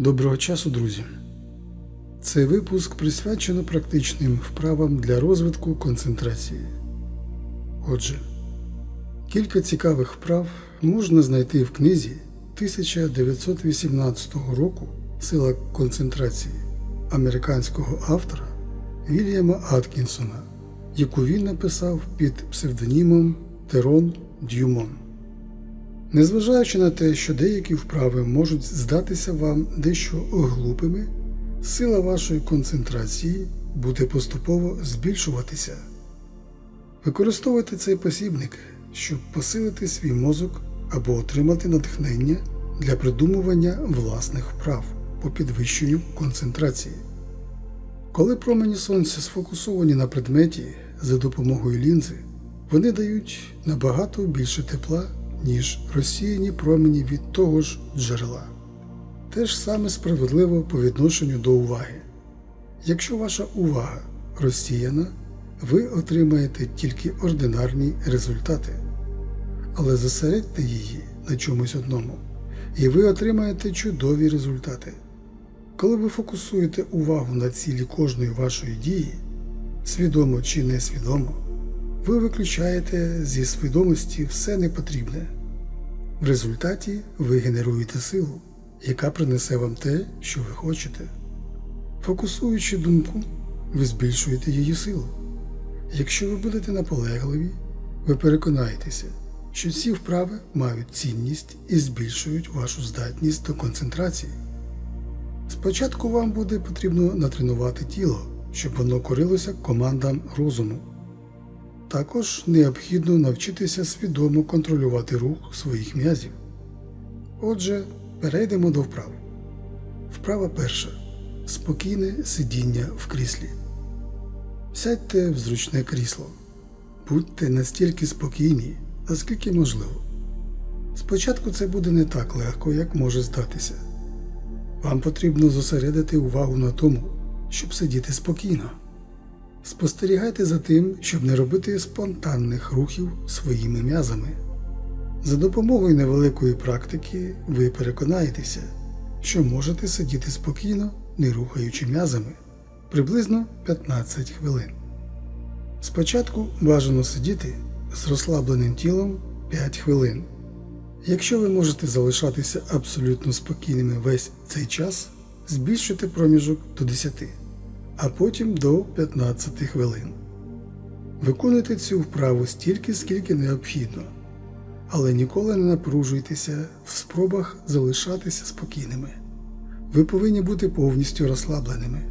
Доброго часу, друзі! Цей випуск присвячено практичним вправам для розвитку концентрації. Отже, кілька цікавих вправ можна знайти в книзі 1918 року Сила концентрації американського автора Вільяма Аткінсона, яку він написав під псевдонімом Терон Дюмон. Незважаючи на те, що деякі вправи можуть здатися вам дещо глупими, сила вашої концентрації буде поступово збільшуватися. Використовуйте цей посібник, щоб посилити свій мозок або отримати натхнення для придумування власних вправ по підвищенню концентрації. Коли промені сонця сфокусовані на предметі за допомогою лінзи, вони дають набагато більше тепла, ніж розсіяні промені від того ж джерела. Те ж саме справедливо по відношенню до уваги. Якщо ваша увага розсіяна, ви отримаєте тільки ординарні результати, але зосередьте її на чомусь одному, і ви отримаєте чудові результати. Коли ви фокусуєте увагу на цілі кожної вашої дії, свідомо чи несвідомо, ви виключаєте зі свідомості все непотрібне. В результаті ви генеруєте силу, яка принесе вам те, що ви хочете. Фокусуючи думку, ви збільшуєте її силу. Якщо ви будете наполегливі, ви переконаєтеся, що ці вправи мають цінність і збільшують вашу здатність до концентрації. Спочатку вам буде потрібно натренувати тіло, щоб воно корилося командам розуму. Також необхідно навчитися свідомо контролювати рух своїх м'язів. Отже, перейдемо до вправ. Вправа перша. Спокійне сидіння в кріслі. Сядьте в зручне крісло. Будьте настільки спокійні, наскільки можливо. Спочатку це буде не так легко, як може здатися. Вам потрібно зосередити увагу на тому, щоб сидіти спокійно. Спостерігайте за тим, щоб не робити спонтанних рухів своїми м'язами. За допомогою невеликої практики ви переконаєтеся, що можете сидіти спокійно, не рухаючи м'язами приблизно 15 хвилин. Спочатку бажано сидіти з розслабленим тілом 5 хвилин. Якщо ви можете залишатися абсолютно спокійними весь цей час, збільшуйте проміжок до 10, а потім до 15 хвилин. Виконуйте цю вправу стільки, скільки необхідно, але ніколи не напружуйтеся в спробах залишатися спокійними. Ви повинні бути повністю розслабленими.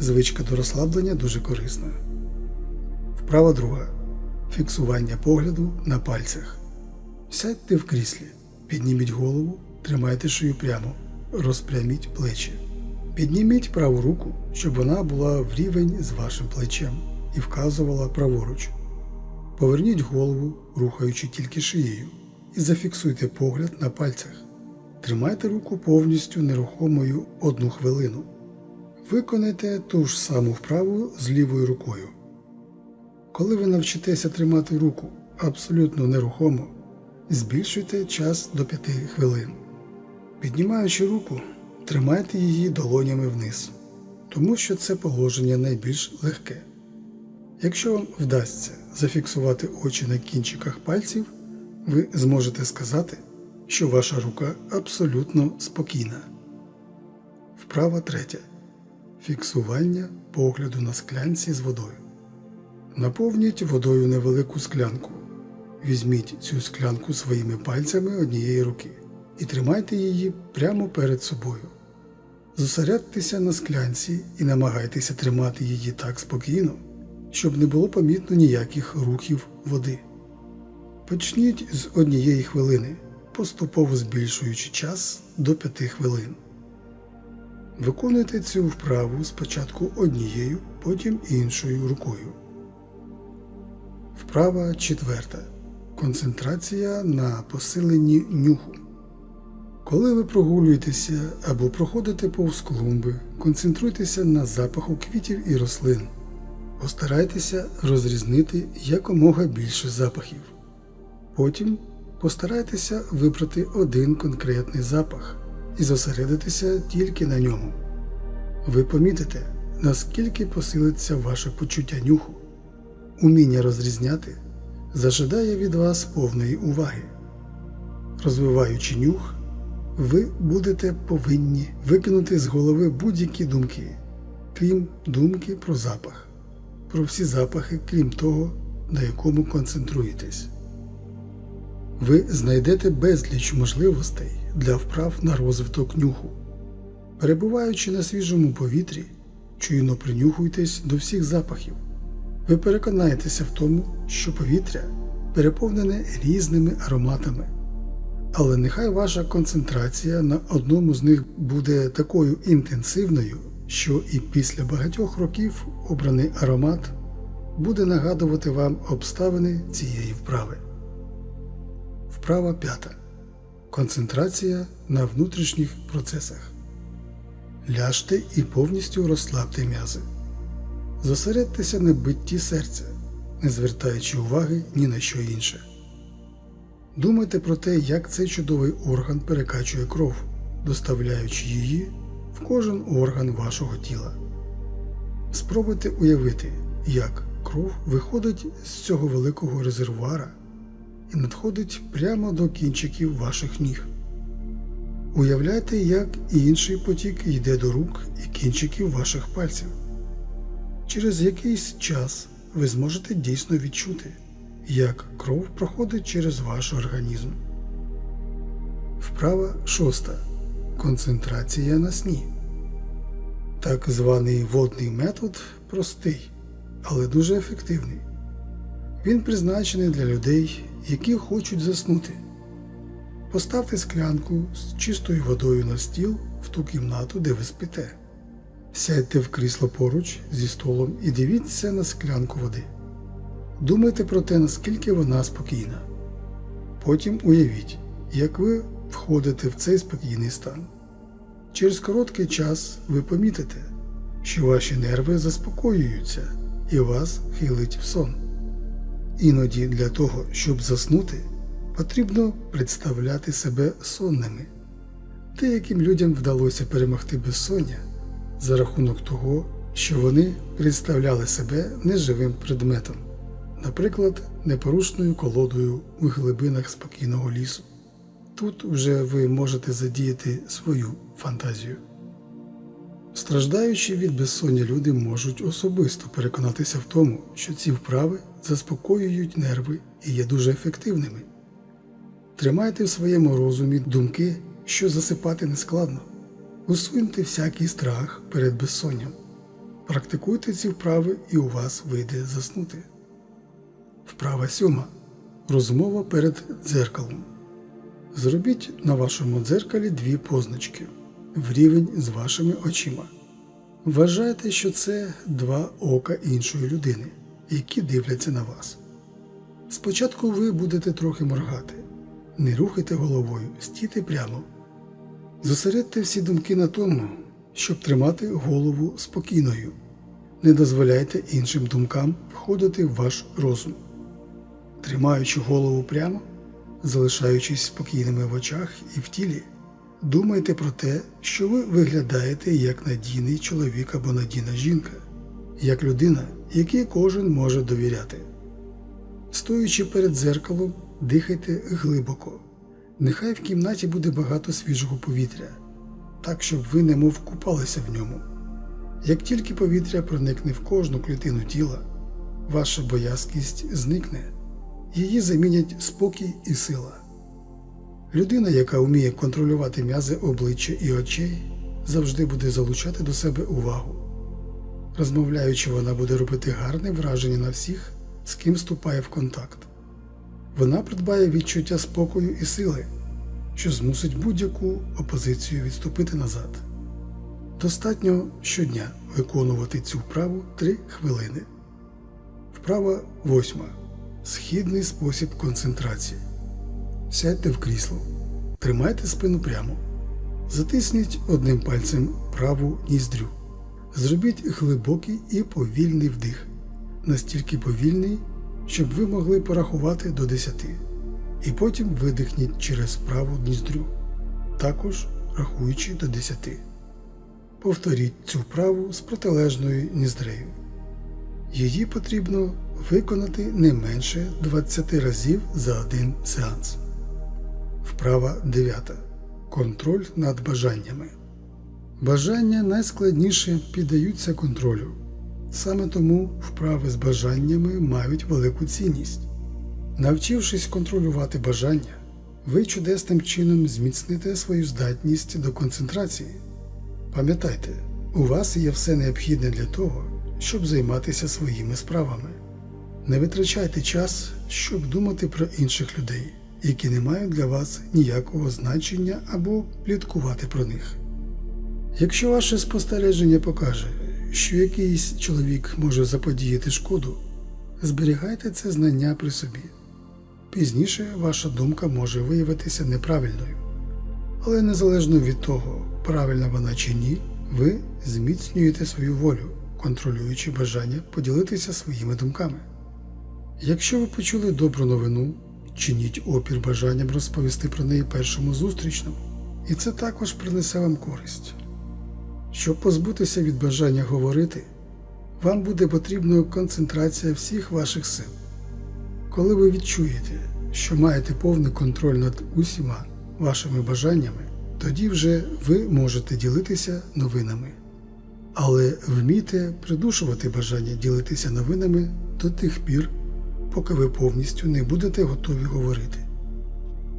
Звичка до розслаблення дуже корисна. Вправа друга. Фіксування погляду на пальцях. Сядьте в кріслі, підніміть голову, тримайте шию прямо, розпряміть плечі. Підніміть праву руку, щоб вона була в рівень з вашим плечем і вказувала праворуч. Поверніть голову, рухаючи тільки шиєю, і зафіксуйте погляд на пальцях. Тримайте руку повністю нерухомою одну хвилину. Виконайте ту ж саму вправу з лівою рукою. Коли ви навчитеся тримати руку абсолютно нерухомо, збільшуйте час до 5 хвилин. Піднімаючи руку, тримайте її долонями вниз, тому що це положення найбільш легке. Якщо вам вдасться зафіксувати очі на кінчиках пальців, ви зможете сказати, що ваша рука абсолютно спокійна. Вправа третя. Фіксування погляду на склянці з водою. Наповніть водою невелику склянку. Візьміть цю склянку своїми пальцями однієї руки і тримайте її прямо перед собою. Зосередьтеся на склянці і намагайтеся тримати її так спокійно, щоб не було помітно ніяких рухів води. Почніть з однієї хвилини, поступово збільшуючи час до 5 хвилин. Виконуйте цю вправу спочатку однією, потім іншою рукою. Вправа четверта. Концентрація на посиленні нюху. Коли ви прогулюєтеся або проходите повз клумби, концентруйтеся на запаху квітів і рослин. Постарайтеся розрізнити якомога більше запахів. Потім постарайтеся вибрати один конкретний запах і зосередитися тільки на ньому. Ви помітите, наскільки посилиться ваше почуття нюху. Уміння розрізняти зажидає від вас повної уваги. Розвиваючи нюх, ви будете повинні викинути з голови будь-які думки, крім думки про запах, про всі запахи, крім того, на якому концентруєтесь. Ви знайдете безліч можливостей для вправ на розвиток нюху. Перебуваючи на свіжому повітрі, чуйно принюхуйтесь до всіх запахів. Ви переконаєтеся в тому, що повітря переповнене різними ароматами. Але нехай ваша концентрація на одному з них буде такою інтенсивною, що і після багатьох років обраний аромат буде нагадувати вам обставини цієї вправи. Вправа п'ята. Концентрація на внутрішніх процесах. Ляжте і повністю розслабте м'язи. Зосередьтеся на битті серця, не звертаючи уваги ні на що інше. Думайте про те, як цей чудовий орган перекачує кров, доставляючи її в кожен орган вашого тіла. Спробуйте уявити, як кров виходить з цього великого резервуара і надходить прямо до кінчиків ваших ніг. Уявляйте, як інший потік йде до рук і кінчиків ваших пальців. Через якийсь час ви зможете дійсно відчути, як кров проходить через ваш організм. Вправа шоста. Концентрація на сні. Так званий водний метод простий, але дуже ефективний. Він призначений для людей, які хочуть заснути. Поставте склянку з чистою водою на стіл в ту кімнату, де ви спите. Сядьте в крісло поруч зі столом і дивіться на склянку води. Думайте про те, наскільки вона спокійна. Потім уявіть, як ви входите в цей спокійний стан. Через короткий час ви помітите, що ваші нерви заспокоюються і вас хилить в сон. Іноді для того, щоб заснути, потрібно представляти себе сонними. Деяким людям вдалося перемогти безсоння за рахунок того, що вони представляли себе неживим предметом, наприклад, непорушною колодою у глибинах спокійного лісу. Тут вже ви можете задіяти свою фантазію. Страждаючи від безсоння люди можуть особисто переконатися в тому, що ці вправи заспокоюють нерви і є дуже ефективними. Тримайте в своєму розумі думки, що засипати не складно. Усуньте всякий страх перед безсонням. Практикуйте ці вправи і у вас вийде заснути. Вправа сьома. Розмова перед дзеркалом. Зробіть на вашому дзеркалі дві позначки в рівень з вашими очима. Вважайте, що це два ока іншої людини, які дивляться на вас. Спочатку ви будете трохи моргати. Не рухайте головою, стійте прямо. Зосередьте всі думки на тому, щоб тримати голову спокійною. Не дозволяйте іншим думкам входити в ваш розум. Тримаючи голову прямо, залишаючись спокійними в очах і в тілі, думайте про те, що ви виглядаєте як надійний чоловік або надійна жінка, як людина, якій кожен може довіряти. Стоючи перед дзеркалом, дихайте глибоко. Нехай в кімнаті буде багато свіжого повітря, так щоб ви немов купалися в ньому. Як тільки повітря проникне в кожну клітину тіла, ваша боязкість зникне, її замінять спокій і сила. Людина, яка вміє контролювати м'язи обличчя і очей, завжди буде залучати до себе увагу. Розмовляючи, вона буде робити гарне враження на всіх, з ким вступає в контакт. Вона придбає відчуття спокою і сили, що змусить будь-яку опозицію відступити назад. Достатньо щодня виконувати цю вправу 3 хвилини. Вправа восьма. Східний спосіб концентрації. Сядьте в крісло. Тримайте спину прямо. Затисніть одним пальцем праву ніздрю. Зробіть глибокий і повільний вдих. Настільки повільний, щоб ви могли порахувати до 10. І потім видихніть через праву ніздрю. Також рахуючи до 10. Повторіть цю вправу з протилежною ніздрею. Її потрібно виконати не менше 20 разів за один сеанс. Вправа 9. Контроль над бажаннями. Бажання найскладніше піддаються контролю. Саме тому вправи з бажаннями мають велику цінність. Навчившись контролювати бажання, ви чудесним чином зміцните свою здатність до концентрації. Пам'ятайте, у вас є все необхідне для того, щоб займатися своїми справами. Не витрачайте час, щоб думати про інших людей, які не мають для вас ніякого значення або пліткувати про них. Якщо ваше спостереження покаже, що якийсь чоловік може заподіяти шкоду, зберігайте це знання при собі. Пізніше ваша думка може виявитися неправильною. Але незалежно від того, правильна вона чи ні, ви зміцнюєте свою волю, контролюючи бажання поділитися своїми думками. Якщо ви почули добру новину, чиніть опір бажанням розповісти про неї першому зустрічному, і це також принесе вам користь. Щоб позбутися від бажання говорити, вам буде потрібна концентрація всіх ваших сил. Коли ви відчуєте, що маєте повний контроль над усіма вашими бажаннями, тоді вже ви можете ділитися новинами. Але вмійте придушувати бажання ділитися новинами до тих пір, поки ви повністю не будете готові говорити.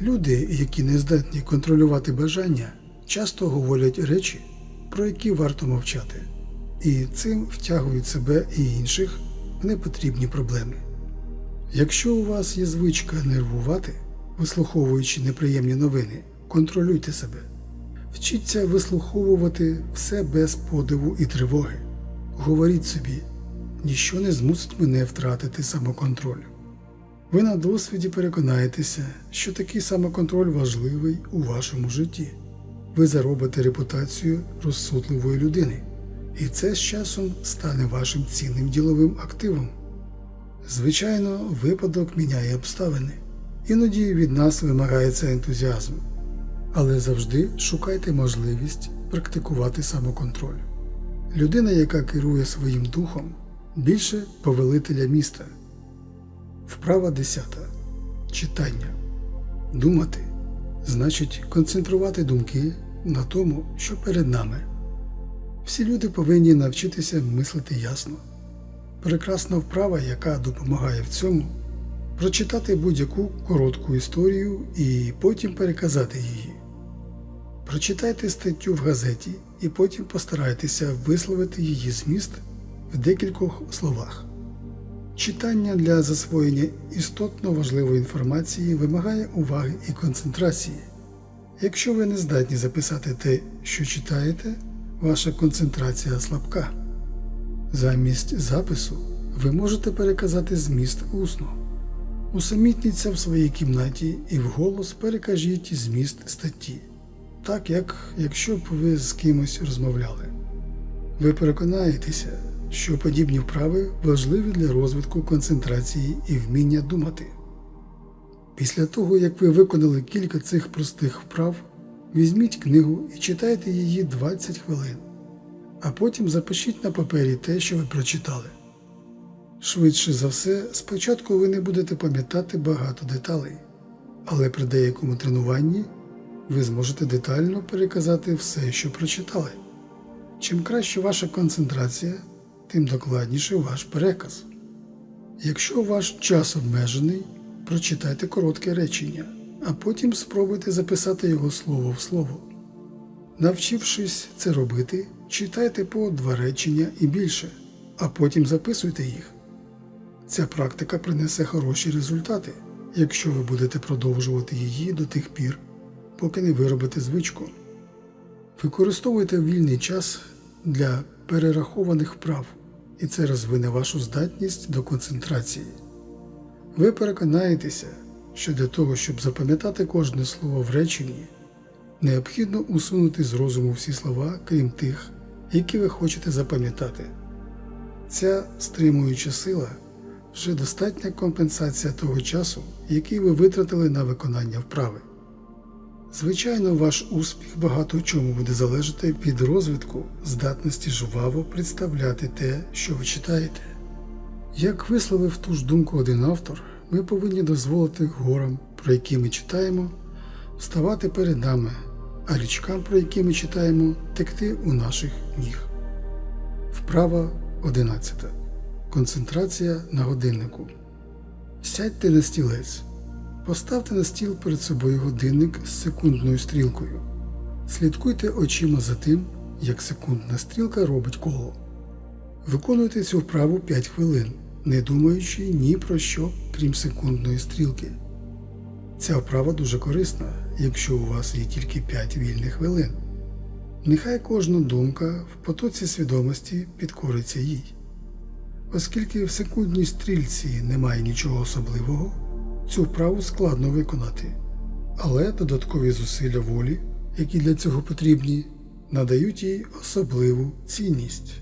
Люди, які не здатні контролювати бажання, часто говорять речі, про які варто мовчати, і цим втягують себе і інших в непотрібні проблеми. Якщо у вас є звичка нервувати, вислуховуючи неприємні новини, контролюйте себе. Вчіться вислуховувати все без подиву і тривоги. Говоріть собі, ніщо не змусить мене втратити самоконтроль. Ви на досвіді переконаєтеся, що такий самоконтроль важливий у вашому житті. Ви заробите репутацію розсудливої людини, і це з часом стане вашим цінним діловим активом. Звичайно, випадок міняє обставини, іноді від нас вимагається ентузіазм, але завжди шукайте можливість практикувати самоконтроль. Людина, яка керує своїм духом, більше повелителя міста. Вправа 10. Читання. Думати значить концентрувати думки на тому, що перед нами. Всі люди повинні навчитися мислити ясно. Прекрасна вправа, яка допомагає в цьому, прочитати будь-яку коротку історію і потім переказати її. Прочитайте статтю в газеті і потім постарайтеся висловити її зміст в декількох словах. Читання для засвоєння істотно важливої інформації вимагає уваги і концентрації. Якщо ви не здатні записати те, що читаєте, ваша концентрація слабка. Замість запису ви можете переказати зміст усно. Усамітніться в своїй кімнаті і вголос перекажіть зміст статті, так як якщо б ви з кимось розмовляли. Ви переконаєтеся, що подібні вправи важливі для розвитку концентрації і вміння думати. Після того, як ви виконали кілька цих простих вправ, візьміть книгу і читайте її 20 хвилин, а потім запишіть на папері те, що ви прочитали. Швидше за все, спочатку ви не будете пам'ятати багато деталей, але при деякому тренуванні ви зможете детально переказати все, що прочитали. Чим краще ваша концентрація, тим докладніше ваш переказ. Якщо ваш час обмежений, прочитайте коротке речення, а потім спробуйте записати його слово в слово. Навчившись це робити, читайте по два речення і більше, а потім записуйте їх. Ця практика принесе хороші результати, якщо ви будете продовжувати її до тих пір, поки не виробите звичку. Використовуйте вільний час для перерахованих вправ, і це розвине вашу здатність до концентрації. Ви переконаєтеся, що для того, щоб запам'ятати кожне слово в реченні, необхідно усунути з розуму всі слова, крім тих, які ви хочете запам'ятати. Ця стримуюча сила вже достатня компенсація того часу, який ви витратили на виконання вправи. Звичайно, ваш успіх багато чому буде залежати від розвитку здатності жваво представляти те, що ви читаєте. Як висловив ту ж думку один автор, ми повинні дозволити горам, про які ми читаємо, вставати перед нами, а річкам, про які ми читаємо, текти у наших ніг. Вправа 11. Концентрація на годиннику. Сядьте на стілець. Поставте на стіл перед собою годинник з секундною стрілкою. Слідкуйте очима за тим, як секундна стрілка робить коло. Виконуйте цю вправу 5 хвилин, не думаючи ні про що, крім секундної стрілки. Ця вправа дуже корисна, якщо у вас є тільки 5 вільних хвилин. Нехай кожна думка в потоці свідомості підкориться їй. Оскільки в секундній стрільці немає нічого особливого, цю вправу складно виконати, але додаткові зусилля волі, які для цього потрібні, надають їй особливу цінність.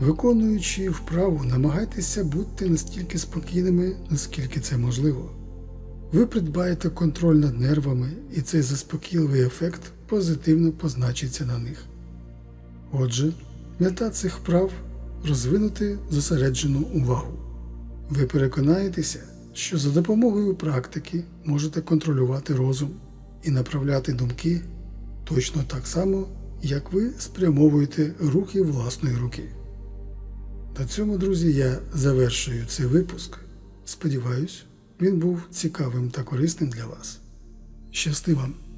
Виконуючи вправу, намагайтеся бути настільки спокійними, наскільки це можливо. Ви придбаєте контроль над нервами, і цей заспокійливий ефект позитивно позначиться на них. Отже, мета цих вправ розвинути зосереджену увагу. Ви переконаєтеся, що за допомогою практики можете контролювати розум і направляти думки точно так само, як ви спрямовуєте рухи власної руки. На цьому, друзі, я завершую цей випуск. Сподіваюсь, він був цікавим та корисним для вас. Щасти вам!